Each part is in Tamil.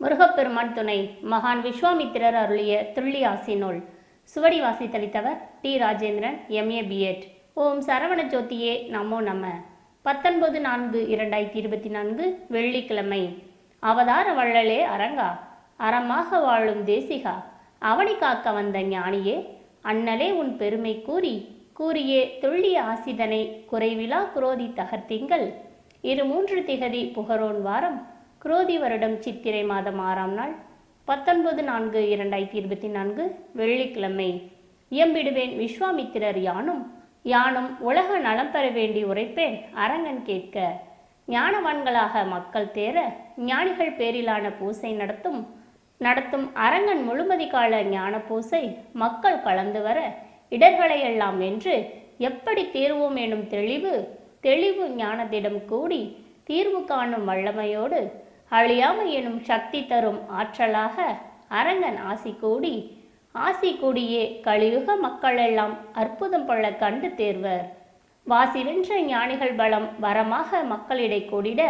முருகப்பெருமான் துணை மகான் விஸ்வாமித்திரர் அருளிய துள்ளி ஆசி நூல் சுவடி வாசித்தளித்தவர் டி ராஜேந்திரன் எம்ஏ பிஎட் ஓம் சரவண ஜோதியே நமோ நம. பத்தொன்பது நான்கு இரண்டாயிரத்தி இருபத்தி நான்கு வெள்ளிக்கிழமை. அவதார வள்ளலே அரங்கா. அறமாக வாழும் தேசிகா. அவனை காக்க வந்த ஞானியே அண்ணலே உன் பெருமை கூறி. கூறியே துள்ளிய ஆசிதனை குறைவிலா குரோதி தகர்த்திங்கள். இரு மூன்று திகதி புகரோன் வாரம். குரோதி வருடம் சித்திரை மாதம் ஆறாம் நாள் பத்தொன்பது நான்கு இரண்டாயிரத்தி இருபத்தி நான்கு வெள்ளிக்கிழமை. இயம்பிடுவேன் விஸ்வாமித்திரர் யானும் யானும் உலக நலம் பெற வேண்டி உரைப்பேன் அரங்கன் கேட்க. ஞானவான்களாக மக்கள் தேர ஞானிகள் பேரிலான பூசை நடத்தும் நடத்தும் அரங்கன் முழுமதி கால ஞான பூசை மக்கள் கலந்து வர இடர்களை எல்லாம் எப்படி தீர்வோம் எனும் தெளிவு தெளிவு ஞானத்திடம் கூடி தீர்வு காணும் வல்லமையோடு அழியாமை எனும் சக்தி தரும் ஆற்றலாக அரங்கன் ஆசி கூடி ஆசி கூடியே கலியுக மக்களெல்லாம் அற்புதம் பள்ள கண்டு தேர்வர். வாசி வென்ற ஞானிகள் பலம் வரமாக மக்களிடை கூடிட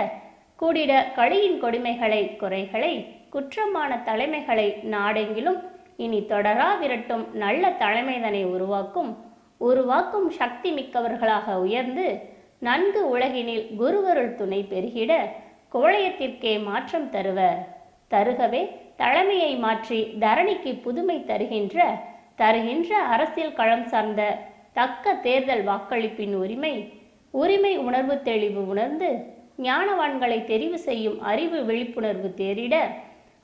கூடிட களியின் கொடுமைகளை குறைகளை குற்றமான தலைமைகளை நாடெங்கிலும் இனி தொடரா விரட்டும் நல்ல தலைமைதனை உருவாக்கும் உருவாக்கும் சக்தி மிக்கவர்களாக உயர்ந்து நன்கு உலகினில் குருவருள் துணை பெருகிட கோழையத்திற்கே மாற்றம் தருவ. தருகவே தலைமையை மாற்றி தரணிக்கு புதுமை தருகின்ற தருகின்ற அரசியல் களம் சார்ந்த தக்க தேர்தல் வாக்களிப்பின் உரிமை உரிமை உணர்வு தெளிவு உணர்ந்து ஞானவான்களை தெரிவு செய்யும் அறிவு விழிப்புணர்வு தேரிட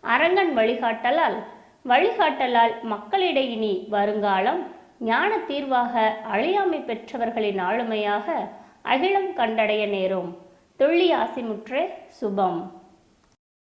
அரங்கன் வழிகாட்டலால் வழிகாட்டலால் மக்களிடை இனி வருங்காலம் ஞான தீர்வாக அழியாமை பெற்றவர்களின் ஆளுமையாக அகிலம் கண்டடைய நேரும். துள்ளி ஆசிமுற்றே சுபம்.